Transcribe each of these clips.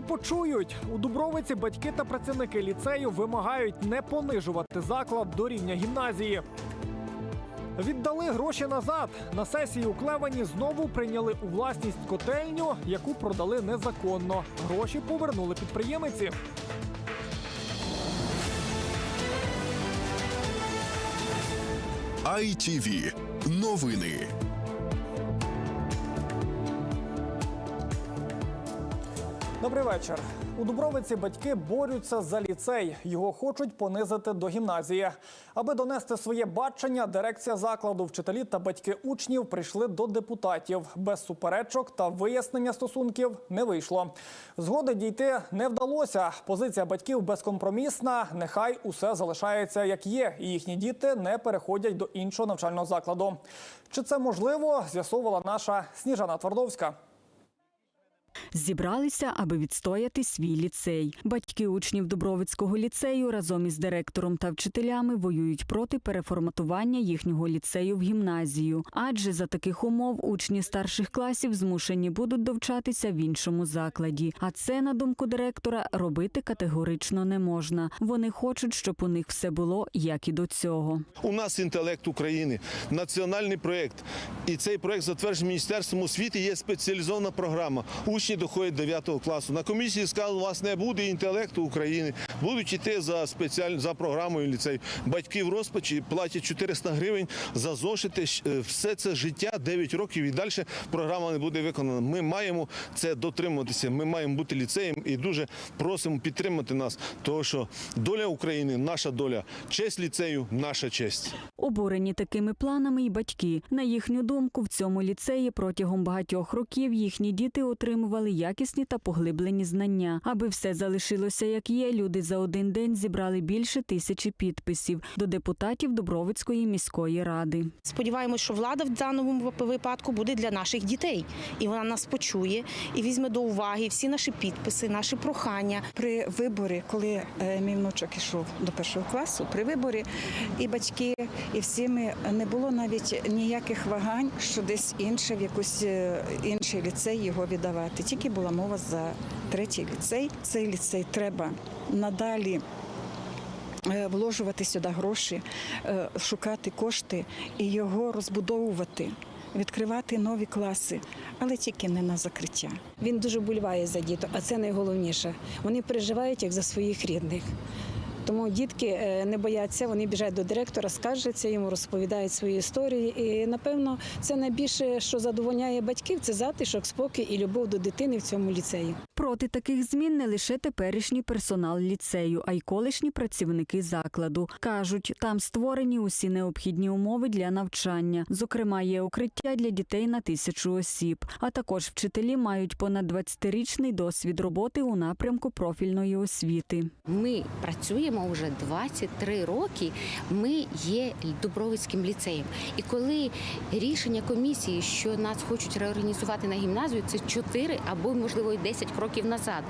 Чи почують у Дубровиці батьки та працівники ліцею вимагають не понижувати заклад до рівня гімназії. Віддали гроші назад. На сесії у Клевані знову прийняли у власність котельню, яку продали незаконно. Гроші повернули підприємиці. ITV. Новини. Добрий вечір. У Дубровиці батьки борються за ліцей. Його хочуть понизити до гімназії. Аби донести своє бачення, дирекція закладу, вчителі та батьки учнів прийшли до депутатів. Без суперечок та вияснення стосунків не вийшло. Згоди дійти не вдалося. Позиція батьків безкомпромісна. Нехай усе залишається як є, і їхні діти не переходять до іншого навчального закладу. Чи це можливо? З'ясовувала наша Сніжана Твардовська. Зібралися, аби відстояти свій ліцей. Батьки учнів Дубровицького ліцею разом із директором та вчителями воюють проти переформатування їхнього ліцею в гімназію. Адже за таких умов учні старших класів змушені будуть довчатися в іншому закладі. А це, на думку директора, робити категорично не можна. Вони хочуть, щоб у них все було як і до цього. У нас інтелект України, національний проєкт. І цей проєкт затверджений Міністерством освіти. Є спеціалізована програма. Учні доходять 9 класу. На комісії сказали, у вас не буде інтелекту України. Будуть йти за спеціаль... за програмою ліцею. Батьки в розпачі платять 400 гривень за зошити. Е, Все це життя 9 років і далі програма не буде виконана. Ми маємо це дотримуватися. Ми маємо бути ліцеєм і дуже просимо підтримати нас, тому що доля України наша доля, честь ліцею наша честь. Обурені такими планами і батьки. На їхню думку, в цьому ліцеї протягом багатьох років їхні діти отримували якісні та поглиблені знання. Аби все залишилося як є, люди за один день зібрали більше тисячі підписів до депутатів Дубровицької міської ради. Сподіваємось, що влада в даному випадку буде для наших дітей, і вона нас почує і візьме до уваги всі наші підписи, наші прохання. При виборі, коли е, мій внучок ішов до першого класу, при виборі і батьки, і всі ми не було навіть ніяких вагань, що десь інше в якийсь е, інший ліцей його віддавати. Тільки була мова за третій ліцей. Цей ліцей треба надалі. е, Вложувати сюди гроші, е, шукати кошти і його розбудовувати, відкривати нові класи, але тільки не на закриття. Він дуже боліває за діток, а це найголовніше. Вони переживають як за своїх рідних. Тому дітки е, не бояться, вони біжать до директора, скаржаться йому, розповідають свої історії. І напевно це найбільше, що задовольняє батьків, це затишок, спокій і любов до дитини в цьому ліцеї. Проти таких змін не лише теперішній персонал ліцею, а й колишні працівники закладу. Кажуть, там створені усі необхідні умови для навчання. Зокрема, є укриття для дітей на тисячу осіб. А також вчителі мають понад 20-річний досвід роботи у напрямку профільної освіти. Ми працюємо вже 23 роки. Ми є Дубровицьким ліцеєм. І коли рішення комісії, що нас хочуть реорганізувати на гімназію, це 4 або можливо і 10 кроків назад.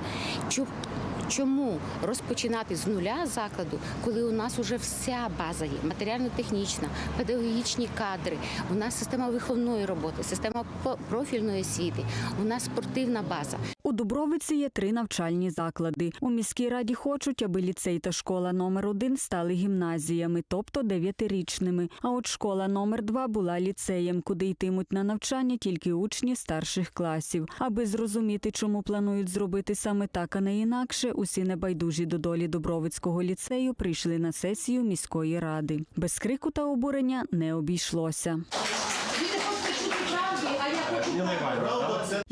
Чому розпочинати з нуля закладу, коли у нас вже вся база є матеріально-технічна, педагогічні кадри, у нас система виховної роботи, система профільної освіти, у нас спортивна база. У Дубровиці є три навчальні заклади. У міській раді хочуть, аби ліцей та школа номер 1 стали гімназіями, тобто дев'ятирічними. А от школа номер 2 була ліцеєм, куди йтимуть на навчання тільки учні старших класів. Аби зрозуміти, чому планують зробити саме так, а не інакше, усі небайдужі до долі Дубровицького ліцею прийшли на сесію міської ради. Без крику та обурення не обійшлося.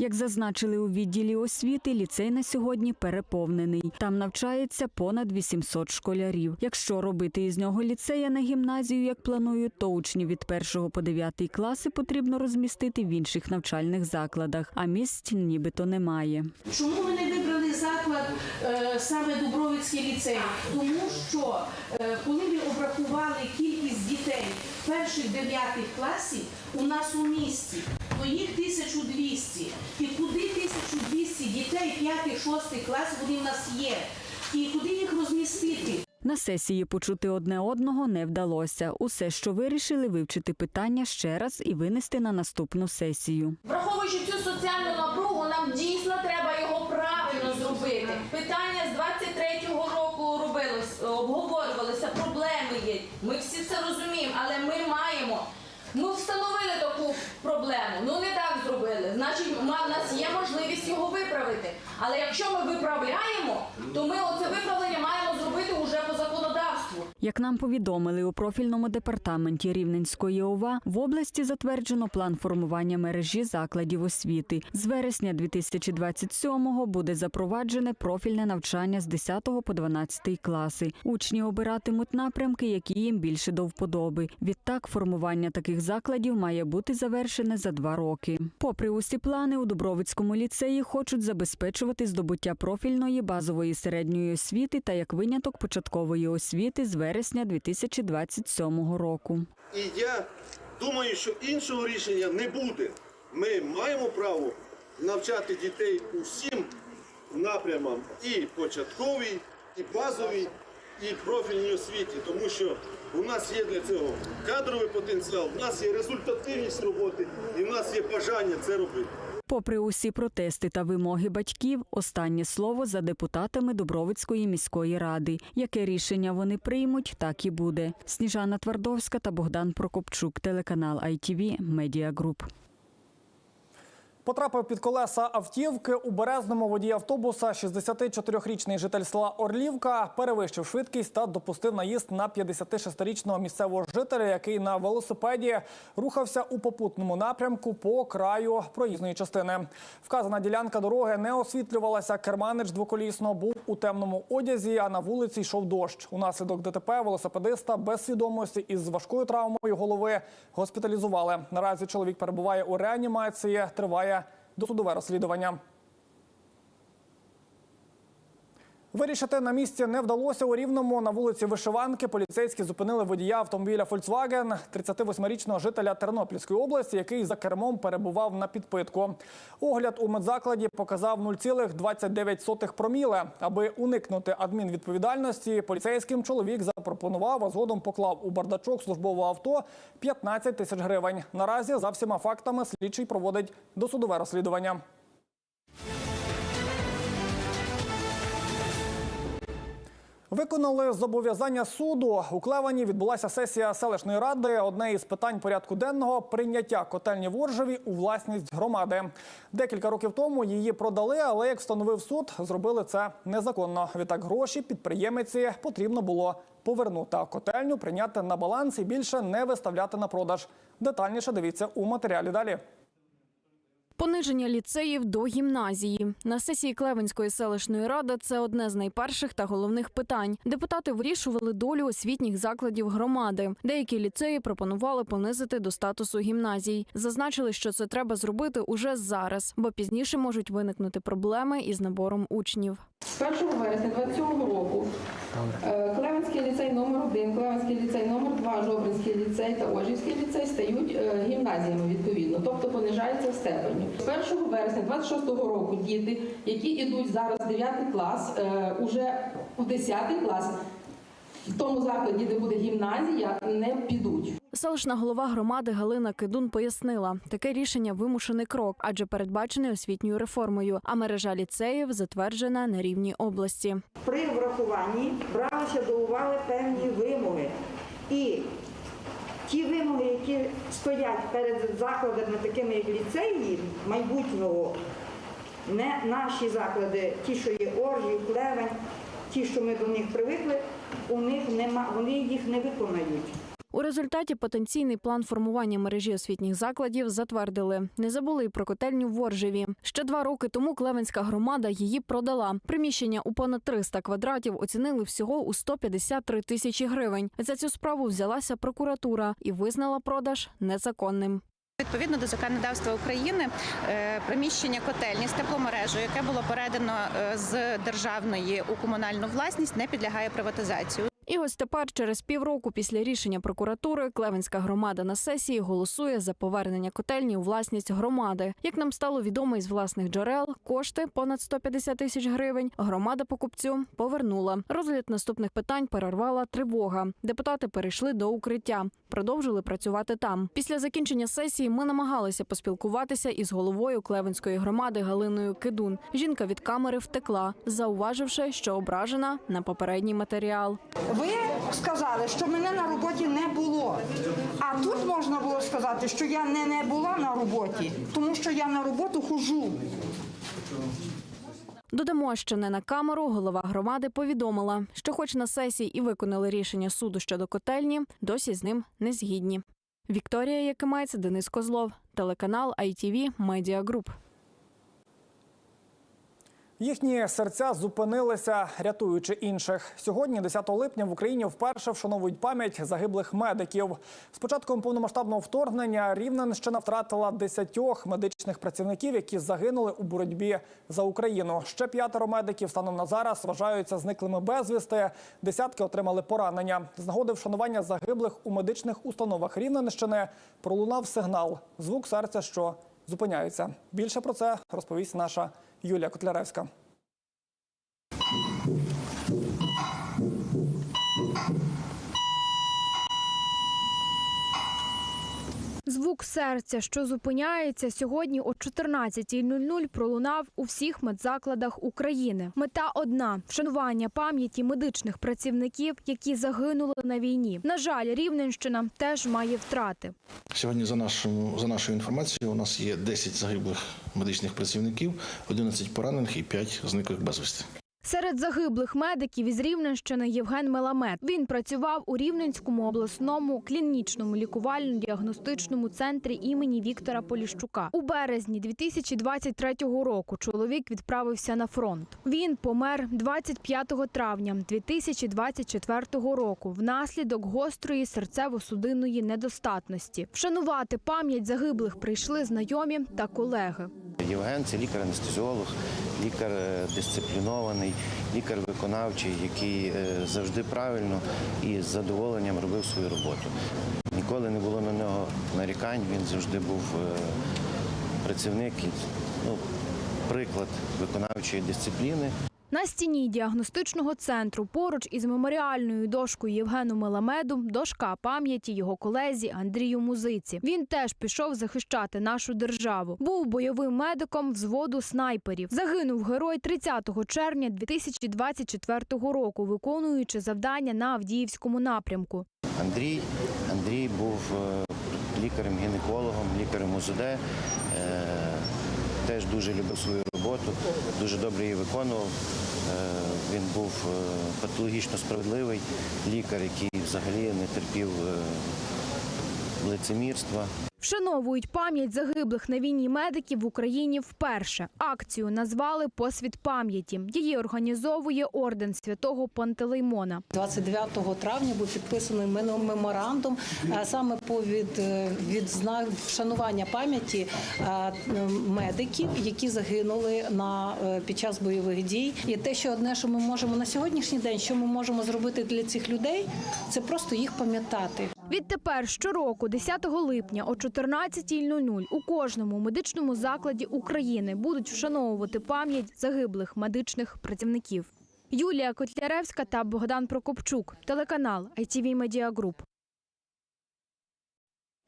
Як зазначили у відділі освіти, ліцей на сьогодні переповнений. Там навчається понад 800 школярів. Якщо робити із нього ліцея на гімназію, як планують, то учнів від 1 по 9 класи потрібно розмістити в інших навчальних закладах, а місць нібито немає. Чому ми не вибрали заклад е, саме Дубровицький ліцей? Тому що е, коли ми обрахували кількість дітей перших дев'ятих класів у нас у місті, їх 1200. І куди 1200 дітей 5-6 клас вони в нас є? І куди їх розмістити? На сесії почути одне одного не вдалося. Усе, що вирішили, вивчити питання ще раз і винести на наступну сесію. Враховуючи цю соціальну напругу, нам дійсно треба його правильно зробити. Питання з 20 Значить, в нас є можливість його виправити. Але якщо ми виправляємо, то ми оце виправлення маємо зробити уже по законодавству. Як нам повідомили у профільному департаменті Рівненської ОВА, в області затверджено план формування мережі закладів освіти. З вересня 2027-го буде запроваджене профільне навчання з 10 по 12 класи. Учні обиратимуть напрямки, які їм більше до вподоби. Відтак, формування таких закладів має бути завершене за два роки. Попри усі плани, у Дубровицькому ліцеї хочуть забезпечувати здобуття профільної базової середньої освіти та як виняток початкової освіти з вересня 2027 року. І я думаю, що іншого рішення не буде. Ми маємо право навчати дітей усім напрямам і початковій, і базовій, і профільній освіті, тому що у нас є для цього кадровий потенціал, у нас є результативність роботи і в нас є бажання це робити. Попри усі протести та вимоги батьків, останнє слово за депутатами Дубровицької міської ради. Яке рішення вони приймуть, так і буде. Сніжана Твардовська та Богдан Прокопчук, телеканал ITV Group. Потрапив під колеса автівки у березному водій автобуса. 64-річний житель села Орлівка перевищив швидкість та допустив наїзд на 56-річного місцевого жителя, який на велосипеді рухався у попутному напрямку по краю проїзної частини. Вказана ділянка дороги не освітлювалася. Керманич двоколісно був у темному одязі, а на вулиці йшов дощ. Унаслідок ДТП велосипедиста без свідомості із важкою травмою голови госпіталізували. Наразі чоловік перебуває у реанімації. Триває досудове розслідування. Вирішити на місці не вдалося у Рівному. На вулиці Вишиванки поліцейські зупинили водія автомобіля Volkswagen, 38-річного жителя Тернопільської області, який за кермом перебував на підпитку. Огляд у медзакладі показав 0,29 проміле. Аби уникнути адмінвідповідальності, поліцейським чоловік запропонував, а згодом поклав у бардачок службового авто 15 тисяч гривень. Наразі за всіма фактами слідчий проводить досудове розслідування. Виконали зобов'язання суду. У Клевані відбулася сесія селищної ради. Одне із питань порядку денного прийняття котельні в Оржеві у власність громади. Декілька років тому її продали, але як встановив суд, зробили це незаконно. Відтак гроші підприємиці потрібно було повернути. А котельню прийняти на баланс і більше не виставляти на продаж. Детальніше дивіться у матеріалі далі. Пониження ліцеїв до гімназії на сесії Клевенської селищної ради це одне з найперших та головних питань. Депутати вирішували долю освітніх закладів громади. Деякі ліцеї пропонували понизити до статусу гімназій. Зазначили, що це треба зробити уже зараз, бо пізніше можуть виникнути проблеми із набором учнів. З 1 вересня 27 року Клевенський ліцей номер 1 Клевенський ліцей номер 2 Жобринський ліцей та Ожівський ліцей стають е, гімназіями відповідно, тобто понижається в степені. З 1 вересня 26 року діти, які йдуть зараз в 9 клас, е, уже в 10 клас, в тому закладі, де буде гімназія, не підуть. Селищна голова громади Галина Кидун пояснила, таке рішення вимушений крок, адже передбачений освітньою реформою. А мережа ліцеїв затверджена на рівні області. при врахуванні бралися до уваги певні вимоги. І ті вимоги, які стоять перед закладами, такими як ліцеї майбутнього, не наші заклади, ті, що є Оржі, Клевень, ті, що ми до них привикли, у них нема, вони їх не виконають. У результаті потенційний план формування мережі освітніх закладів затвердили. Не забули й про котельню в Воржеві. Ще два роки тому Клевенська громада її продала. Приміщення у понад 300 квадратів оцінили всього у 153 тисячі гривень. За цю справу взялася прокуратура і визнала продаж незаконним. Відповідно до законодавства України, е, приміщення котельні з тепломережею, яке було передано е, з державної у комунальну власність, не підлягає приватизації. І ось тепер, через півроку після рішення прокуратури, Клевенська громада на сесії голосує за повернення котельні у власність громади. Як нам стало відомо із власних джерел, кошти понад 150 тисяч гривень. Громада покупцю повернула. Розгляд наступних питань перервала тривога. Депутати перейшли до укриття, продовжили працювати там. Після закінчення сесії ми намагалися поспілкуватися із головою Клевенської громади Галиною Кидун. Жінка від камери втекла, зауваживши, що ображена на попередній матеріал. Ви сказали, що мене на роботі не було. А тут можна було сказати, що я не, не була на роботі, тому що я на роботу хожу. Додамо, що не на камеру голова громади повідомила, що, хоч на сесії і виконали рішення суду щодо котельні, досі з ним не згідні. Вікторія Якимець, Денис Козлов, телеканал ITV Media Group. Їхні серця зупинилися, рятуючи інших. Сьогодні, 10 липня, в Україні вперше вшановують пам'ять загиблих медиків. З початком повномасштабного вторгнення Рівненщина втратила десятьох медичних працівників, які загинули у боротьбі за Україну. Ще п'ятеро медиків станом на зараз вважаються зниклими безвісти. Десятки отримали поранення. З нагоди вшанування загиблих у медичних установах Рівненщини пролунав сигнал звук серця, що зупиняється. Більше про це розповість наша Юлія Котляревська. Звук серця, що зупиняється сьогодні о 14.00 пролунав у всіх медзакладах України. Мета одна вшанування пам'яті медичних працівників, які загинули на війні. На жаль, Рівненщина теж має втрати. Сьогодні, за нашою, за нашою інформацією, у нас є 10 загиблих медичних працівників, 11 поранених і 5 зниклих безвісти. Серед загиблих медиків із Рівненщини Євген Меламет. Він працював у Рівненському обласному клінічному лікувально-діагностичному центрі імені Віктора Поліщука. У березні 2023 року чоловік відправився на фронт. Він помер 25 травня 2024 року внаслідок гострої серцево-судинної недостатності. Вшанувати пам'ять загиблих прийшли знайомі та колеги. Євген це лікар-анестезіолог, лікар е, дисциплінований, лікар виконавчий, який е, завжди правильно і з задоволенням робив свою роботу. Ніколи не було на нього нарікань, він завжди був е, працівник, ну, приклад виконавчої дисципліни. На стіні діагностичного центру поруч із меморіальною дошкою Євгену Меламеду дошка пам'яті його колезі Андрію Музиці. Він теж пішов захищати нашу державу. Був бойовим медиком взводу снайперів. Загинув герой 30 червня 2024 року, виконуючи завдання на Авдіївському напрямку. Андрій, Андрій був е, лікарем-гінекологом, лікарем УЗД. Теж дуже любив свою роботу, дуже добре її виконував. Е, Він був е, патологічно справедливий лікар, який взагалі не терпів е, лицемірства. Вшановують пам'ять загиблих на війні медиків в Україні вперше. Акцію назвали Посвіт пам'яті. Її організовує орден святого Пантелеймона. 29 травня був підписаний меморандум саме по від, е, відзна- вшанування пам'яті е, медиків, які загинули на е, під час бойових дій. І те, що одне, що ми можемо на сьогоднішній день, що ми можемо зробити для цих людей, це просто їх пам'ятати. Відтепер щороку, 10 липня о 14.00 у кожному медичному закладі України будуть вшановувати пам'ять загиблих медичних працівників. Юлія Котляревська та Богдан Прокопчук, телеканал ITV Media Group.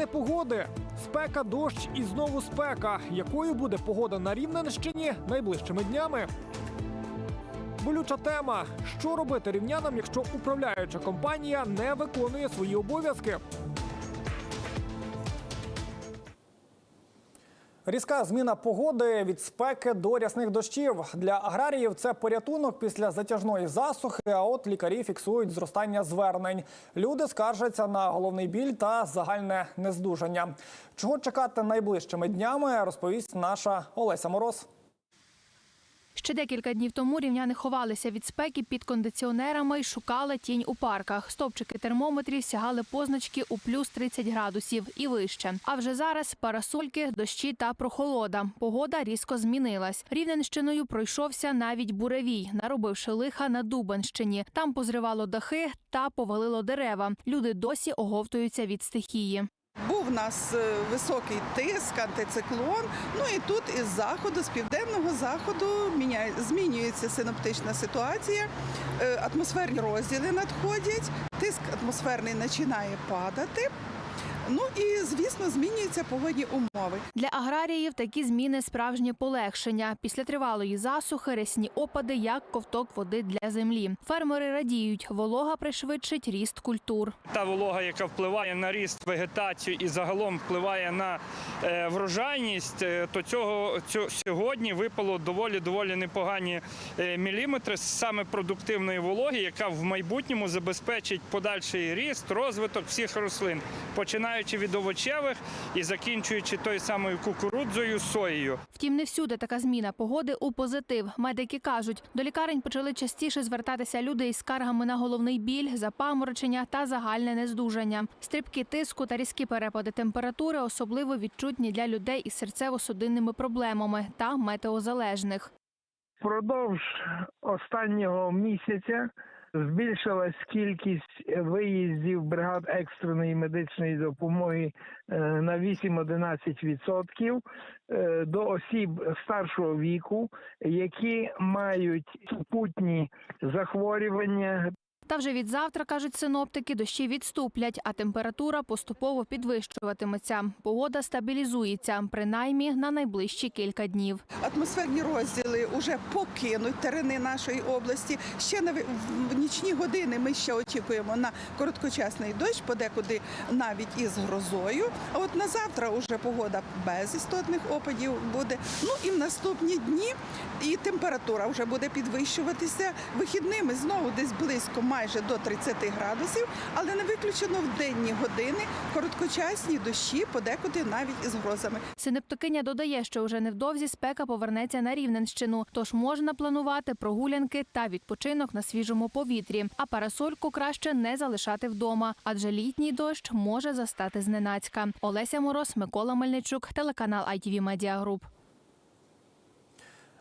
Зміни погоди, спека, дощ і знову спека. Якою буде погода на Рівненщині найближчими днями? Болюча тема: що робити рівнянам, якщо управляюча компанія не виконує свої обов'язки? Різка зміна погоди від спеки до рясних дощів. Для аграріїв це порятунок після затяжної засухи. А от лікарі фіксують зростання звернень. Люди скаржаться на головний біль та загальне нездужання. Чого чекати найближчими днями, розповість наша Олеся Мороз. Ще декілька днів тому рівняни ховалися від спеки під кондиціонерами і шукали тінь у парках. Стовпчики термометрів сягали позначки у плюс 30 градусів і вище. А вже зараз парасольки, дощі та прохолода. Погода різко змінилась. Рівненщиною пройшовся навіть буревій, наробивши лиха на Дубанщині. Там позривало дахи та повалило дерева. Люди досі оговтуються від стихії. Був у нас е, високий тиск, антициклон. Ну і тут із заходу, з південного заходу, змінюється синоптична ситуація. Е, Атмосферні розділи надходять, тиск атмосферний починає падати. Ну і звісно, змінюються погодні умови. Для аграріїв такі зміни справжнє полегшення. Після тривалої засухи рясні опади як ковток води для землі. Фермери радіють, волога пришвидшить ріст культур. Та волога, яка впливає на ріст вегетацію і загалом впливає на е, врожайність, е, то цього цього сьогодні випало доволі доволі непогані е, міліметри саме продуктивної вологи, яка в майбутньому забезпечить подальший ріст, розвиток всіх рослин, починаючи від овочевих і закінчуючи тою самою кукурудзою, соєю. Втім, не всюди така зміна погоди у позитив. Медики кажуть, до лікарень почали частіше звертатися люди із скаргами на головний біль, запаморочення та загальне нездужання. Стрибки тиску та різкі перепади температури особливо відчутні для людей із серцево-судинними проблемами та метеозалежних. Впродовж останнього місяця збільшилась кількість виїздів бригад екстреної медичної допомоги е, на 8-11% е, до осіб старшого віку, які мають супутні захворювання, Та вже від завтра, кажуть синоптики, дощі відступлять, а температура поступово підвищуватиметься. Погода стабілізується, принаймні на найближчі кілька днів. Атмосферні розділи вже покинуть терени нашої області. Ще на в нічні години ми ще очікуємо на короткочасний дощ, подекуди навіть із грозою. А от на завтра вже погода без істотних опадів буде. Ну і в наступні дні і температура вже буде підвищуватися вихідними знову десь близько майже до 30 градусів, але не виключено в денні години короткочасні дощі, подекуди навіть із грозами. Синоптикиня додає, що вже невдовзі спека повернеться на Рівненщину, тож можна планувати прогулянки та відпочинок на свіжому повітрі. А парасольку краще не залишати вдома, адже літній дощ може застати зненацька. Олеся Мороз, Микола Мельничук, телеканал ITV Media Group.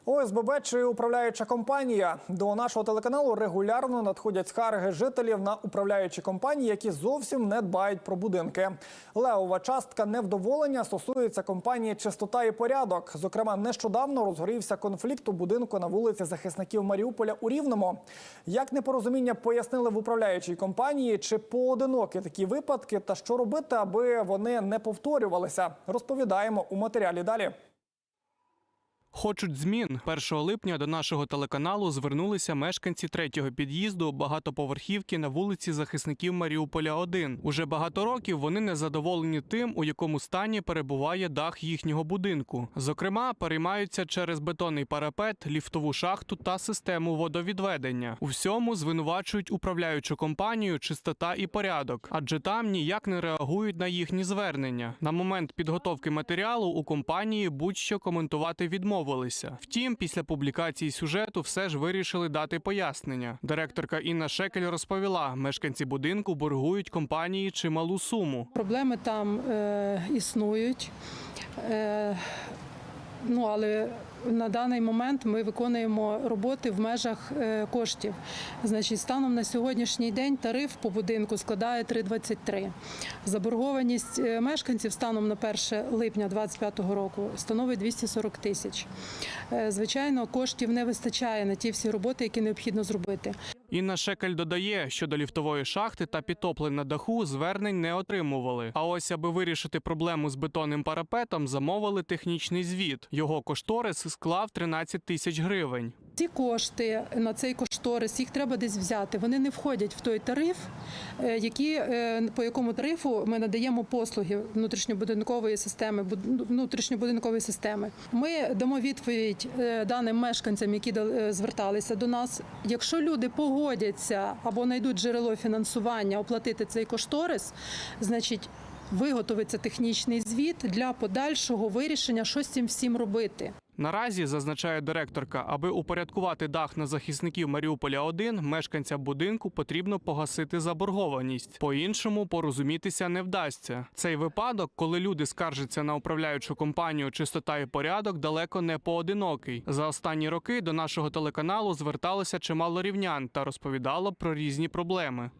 ОСББ чи управляюча компанія до нашого телеканалу регулярно надходять скарги жителів на управляючі компанії, які зовсім не дбають про будинки. Левова частка невдоволення стосується компанії Чистота і порядок. Зокрема, нещодавно розгорівся конфлікт у будинку на вулиці захисників Маріуполя у Рівному. Як непорозуміння пояснили в управляючій компанії, чи поодинокі такі випадки, та що робити, аби вони не повторювалися, розповідаємо у матеріалі далі. Хочуть змін 1 липня до нашого телеканалу звернулися мешканці третього під'їзду багатоповерхівки на вулиці захисників Маріуполя. 1 уже багато років вони не задоволені тим, у якому стані перебуває дах їхнього будинку. Зокрема, переймаються через бетонний парапет, ліфтову шахту та систему водовідведення. У всьому звинувачують управляючу компанію чистота і порядок, адже там ніяк не реагують на їхні звернення. На момент підготовки матеріалу у компанії будь-що коментувати відмовилися. Втім, після публікації сюжету все ж вирішили дати пояснення. Директорка Інна Шекель розповіла, мешканці будинку боргують компанії чималу суму. Проблеми там е, існують. Е, ну, але на даний момент ми виконуємо роботи в межах е, коштів. Значить, станом на сьогоднішній день тариф по будинку складає 3,23. Заборгованість е, мешканців станом на 1 липня 2025 року становить 240 тисяч. Е, Звичайно, коштів не вистачає на ті всі роботи, які необхідно зробити. Інна Шекель додає, що до ліфтової шахти та підтоплень на даху звернень не отримували. А ось, аби вирішити проблему з бетонним парапетом, замовили технічний звіт. Його кошторис склав 13 тисяч гривень. Ці кошти на цей кошторис їх треба десь взяти. Вони не входять в той тариф, е, які, е, по якому тарифу ми надаємо послуги внутрішньобудинкової системи. буд- внутрішньобудинкової системи. Ми дамо відповідь е, даним мешканцям, які зверталися до нас. Якщо люди погодяться або знайдуть джерело фінансування оплатити цей кошторис, значить. Виготовиться технічний звіт для подальшого вирішення, що з цим всім робити. Наразі зазначає директорка, аби упорядкувати дах на захисників Маріуполя 1 мешканцям будинку потрібно погасити заборгованість. По-іншому порозумітися не вдасться. Цей випадок, коли люди скаржаться на управляючу компанію чистота і порядок, далеко не поодинокий. За останні роки до нашого телеканалу зверталося чимало рівнян та розповідало про різні проблеми.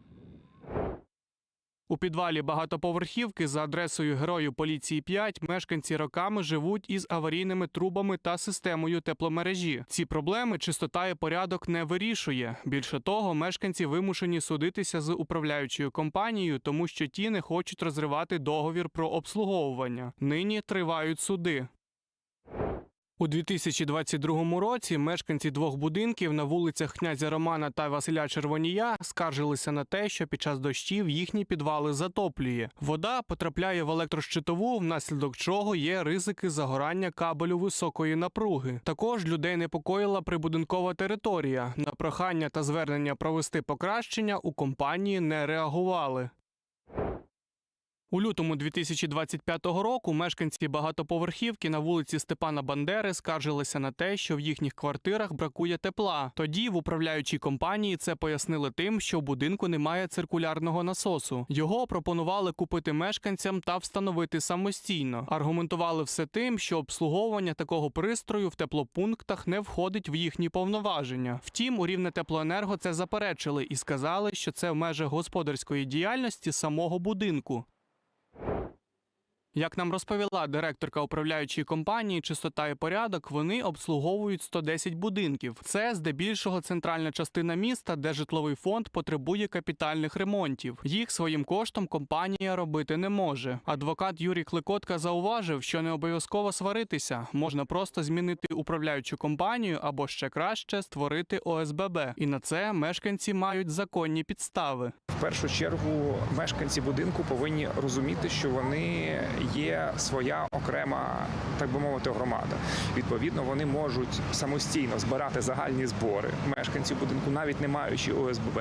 У підвалі багатоповерхівки за адресою Герою поліції 5 мешканці роками живуть із аварійними трубами та системою тепломережі. Ці проблеми чистота і порядок не вирішує. Більше того, мешканці вимушені судитися з управляючою компанією, тому що ті не хочуть розривати договір про обслуговування. Нині тривають суди. У 2022 році мешканці двох будинків на вулицях князя Романа та Василя Червонія скаржилися на те, що під час дощів їхні підвали затоплює. Вода потрапляє в електрощитову, внаслідок чого є ризики загорання кабелю високої напруги. Також людей непокоїла прибудинкова територія. На прохання та звернення провести покращення у компанії не реагували. У лютому 2025 року мешканці багатоповерхівки на вулиці Степана Бандери скаржилися на те, що в їхніх квартирах бракує тепла. Тоді в управляючій компанії це пояснили тим, що в будинку немає циркулярного насосу. Його пропонували купити мешканцям та встановити самостійно. Аргументували все тим, що обслуговування такого пристрою в теплопунктах не входить в їхні повноваження. Втім, у рівне теплоенерго це заперечили і сказали, що це в межах господарської діяльності самого будинку. you Як нам розповіла директорка управляючої компанії Чистота і порядок, вони обслуговують 110 будинків. Це здебільшого центральна частина міста, де житловий фонд потребує капітальних ремонтів. Їх своїм коштом компанія робити не може. Адвокат Юрій Кликотка зауважив, що не обов'язково сваритися, можна просто змінити управляючу компанію або ще краще створити ОСББ. І на це мешканці мають законні підстави. В першу чергу мешканці будинку повинні розуміти, що вони є своя окрема, так би мовити, громада. Відповідно, вони можуть самостійно збирати загальні збори мешканців будинку, навіть не маючи ОСББ.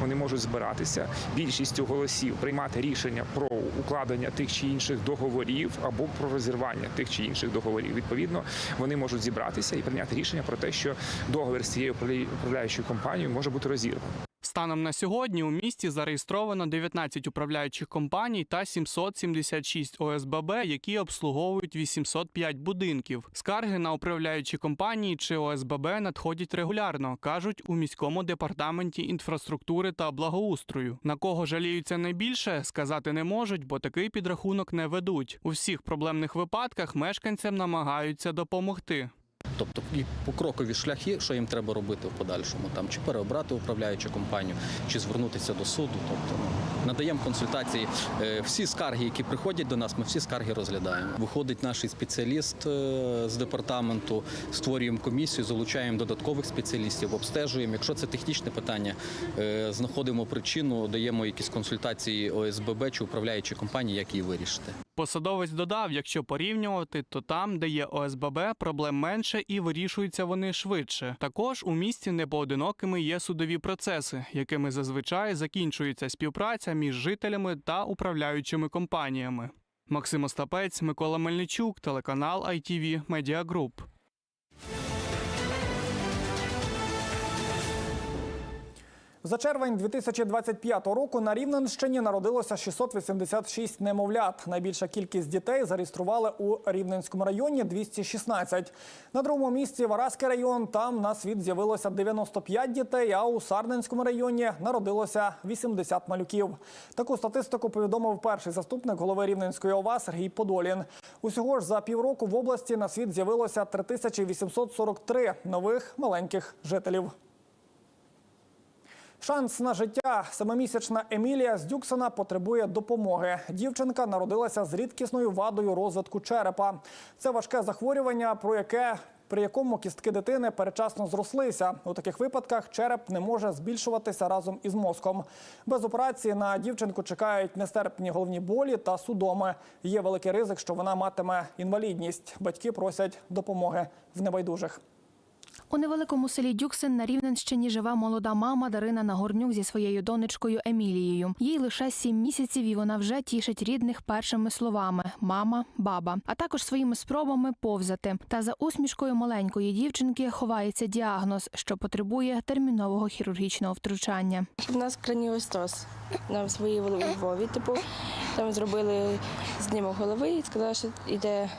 Вони можуть збиратися більшістю голосів, приймати рішення про укладення тих чи інших договорів або про розірвання тих чи інших договорів. Відповідно, вони можуть зібратися і прийняти рішення про те, що договір з цією управляючою компанією може бути розірваний. Станом на сьогодні у місті зареєстровано 19 управляючих компаній та 776 ОСББ, які обслуговують 805 будинків. Скарги на управляючі компанії чи ОСББ надходять регулярно, кажуть у міському департаменті інфраструктури та благоустрою. На кого жаліються найбільше, сказати не можуть, бо такий підрахунок не ведуть. У всіх проблемних випадках мешканцям намагаються допомогти. Тобто і покрокові шляхи, що їм треба робити в подальшому, там чи переобрати управляючу компанію, чи звернутися до суду. Тобто ну, надаємо консультації. Е, Всі скарги, які приходять до нас, ми всі скарги розглядаємо. Виходить наш спеціаліст е, з департаменту, створюємо комісію, залучаємо додаткових спеціалістів, обстежуємо. Якщо це технічне питання, е, знаходимо причину, даємо якісь консультації ОСББ чи управляючій компанії, як її вирішити. Посадовець додав, якщо порівнювати, то там, де є ОСББ, проблем менше і вирішуються вони швидше. Також у місті непоодинокими є судові процеси, якими зазвичай закінчується співпраця між жителями та управляючими компаніями. Максим Остапець, Микола Мельничук, телеканал ITV Media Group. За червень 2025 року на Рівненщині народилося 686 немовлят. Найбільша кількість дітей зареєстрували у Рівненському районі 216. На другому місці Вараський район. Там на світ з'явилося 95 дітей. А у Сарненському районі народилося 80 малюків. Таку статистику повідомив перший заступник голови Рівненської ОВА Сергій Подолін. Усього ж за півроку в області на світ з'явилося 3843 нових маленьких жителів. Шанс на життя. Семимісячна Емілія з Дюксена потребує допомоги. Дівчинка народилася з рідкісною вадою розвитку черепа. Це важке захворювання, про яке при якому кістки дитини передчасно зрослися. У таких випадках череп не може збільшуватися разом із мозком. Без операції на дівчинку чекають нестерпні головні болі та судоми. Є великий ризик, що вона матиме інвалідність. Батьки просять допомоги в небайдужих. У невеликому селі Дюксин на Рівненщині живе молода мама Дарина Нагорнюк зі своєю донечкою Емілією. Їй лише сім місяців, і вона вже тішить рідних першими словами мама, баба, а також своїми спробами повзати. Та за усмішкою маленької дівчинки ховається діагноз, що потребує термінового хірургічного втручання. У нас краніостоз на своїй у Львові. Типу, там зробили знімок голови і сказали, що йде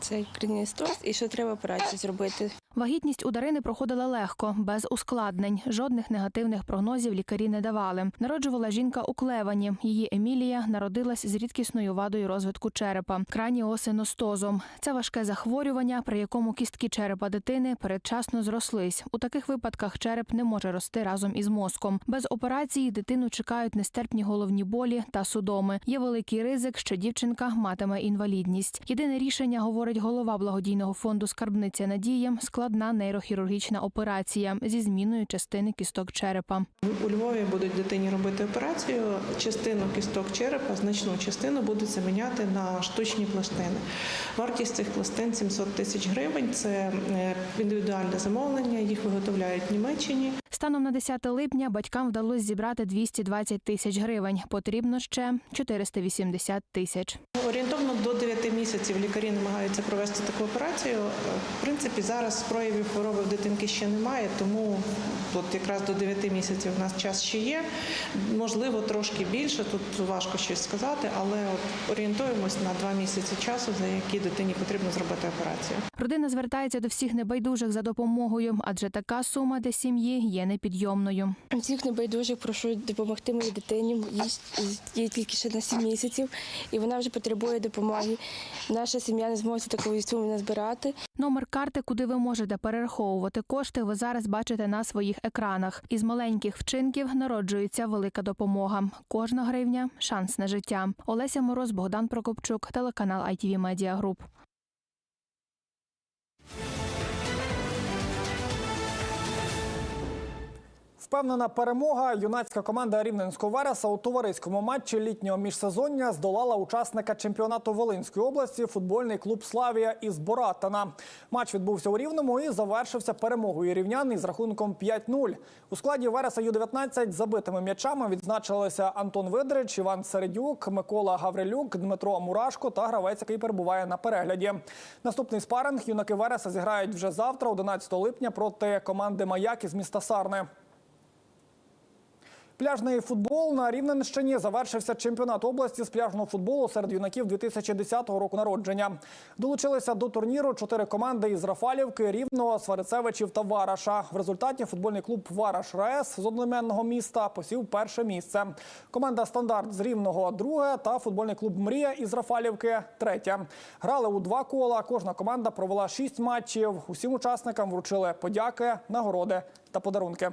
цей краніостоз і що треба операцію зробити. Вагітність у Дарини проходила легко, без ускладнень. Жодних негативних прогнозів лікарі не давали. Народжувала жінка у Клевані. Її Емілія народилась з рідкісною вадою розвитку черепа краніосиностозом. Це важке захворювання, при якому кістки черепа дитини передчасно зрослись. У таких випадках череп не може рости разом із мозком. Без операції дитину чекають нестерпні головні болі та судоми. Є великий ризик, що дівчинка матиме інвалідність. Єдине рішення, говорить голова благодійного фонду Скарбниця Надії, складна нейрохірургічна операція зі зміною частини кісток черепа. У Львові будуть дитині робити операцію. Частину кісток черепа, значну частину будуть заміняти на штучні пластини. Вартість цих пластин 700 тисяч гривень. Це е, індивідуальне замовлення. Їх виготовляють в Німеччині. Станом на 10 липня батькам вдалося зібрати 220 тисяч гривень. Потрібно ще 480 тисяч. Орієнтовно до 9 місяців лікарі намагаються провести таку операцію. В принципі, зараз проявів хвороби в дитинки ще немає, тому от якраз до 9 місяців у нас час ще є. Можливо, трошки більше. Тут важко щось сказати, але от орієнтуємось на 2 місяці часу, за які дитині потрібно зробити операцію. Родина звертається до всіх небайдужих за допомогою, адже така сума для сім'ї є непідйомною. Всіх небайдужих прошу допомогти моїй дитині. Їй, їй тільки ще на 7 місяців, і вона вже потребує допомоги. Наша сім'я не зможе такої суми назбирати. Номер карти, куди ви можете перераховувати кошти, ви зараз бачите на своїх екранах. Із маленьких вчинків народжується велика допомога. Кожна гривня шанс на життя. Олеся Мороз, Богдан Прокопчук, телеканал ITV Media Group. Впевнена перемога. Юнацька команда Рівненського Вереса у товариському матчі літнього міжсезоння здолала учасника чемпіонату Волинської області футбольний клуб Славія із Боратина. Матч відбувся у Рівному і завершився перемогою рівнян із рахунком 5-0. У складі Вереса Ю-19 забитими м'ячами відзначилися Антон Видрич, Іван Середюк, Микола Гаврилюк, Дмитро Мурашко та гравець, який перебуває на перегляді. Наступний спаринг юнаки Вереса зіграють вже завтра, 11 липня, проти команди Маяк із міста Сарни. Пляжний футбол на Рівненщині завершився чемпіонат області з пляжного футболу серед юнаків 2010 року народження. Долучилися до турніру чотири команди із Рафалівки, Рівного, Сварицевичів та Вараша. В результаті футбольний клуб Вараш РАЕС з одноіменного міста посів перше місце. Команда Стандарт з Рівного друге та футбольний клуб Мрія із Рафалівки третє. Грали у два кола. Кожна команда провела шість матчів. Усім учасникам вручили подяки, нагороди та подарунки.